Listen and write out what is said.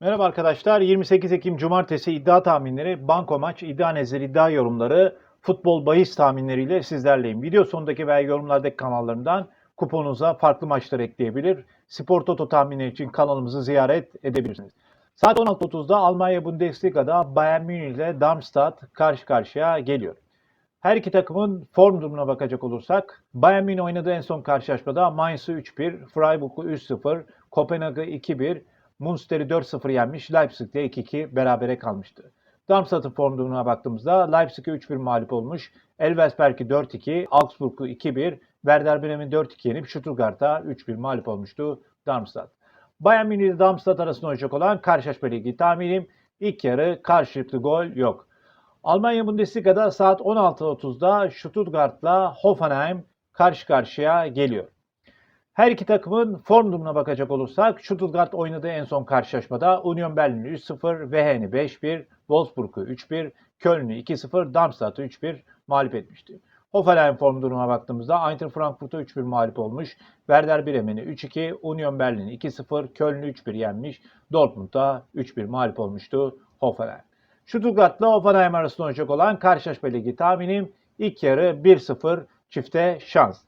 Merhaba arkadaşlar. 28 Ekim Cumartesi iddia tahminleri, banko maç, iddia nezleri, iddia yorumları, futbol bahis tahminleriyle sizlerleyim. Video sonundaki veya yorumlardaki kanallarından kuponunuza farklı maçlar ekleyebilir. Spor Toto tahminleri için kanalımızı ziyaret edebilirsiniz. Saat 16.30'da Almanya Bundesliga'da Bayern Münih ile Darmstadt karşı karşıya geliyor. Her iki takımın form durumuna bakacak olursak Bayern Münih oynadığı en son karşılaşmada Mainz'ı 3-1, Freiburg'u 3-0, Kopenhag'ı 2-1, Münster'i 4-0 yenmiş, Leipzig'de 2-2 berabere kalmıştı. Darmstadt'ın form durumuna baktığımızda Leipzig'e 3-1 mağlup olmuş, Elversberg'i 4-2, Augsburg'u 2-1, Werder Bremen'i 4-2 yenip Stuttgart'a 3-1 mağlup olmuştu Darmstadt. Bayern Münih ile Darmstadt arasında oynayacak olan karşılaşma ilgili tahminim ilk yarı karşılıklı gol yok. Almanya Bundesliga'da saat 16.30'da Stuttgart'la Hoffenheim karşı karşıya geliyor. Her iki takımın form durumuna bakacak olursak Stuttgart oynadığı en son karşılaşmada Union Berlin'i 3-0, Wehen'i 5-1, Wolfsburg'u 3-1, Köln'ü 2-0, Darmstadt'ı 3-1 mağlup etmişti. Hoffenheim form durumuna baktığımızda Eintracht Frankfurt'a 3-1 mağlup olmuş, Werder Bremen'i 3-2, Union Berlin'i 2-0, Köln'ü 3-1 yenmiş, Dortmund'a 3-1 mağlup olmuştu Hoffenheim. Stuttgart'la Hoffenheim arasında oynayacak olan karşılaşma ligi tahminim ilk yarı 1-0 çifte şans.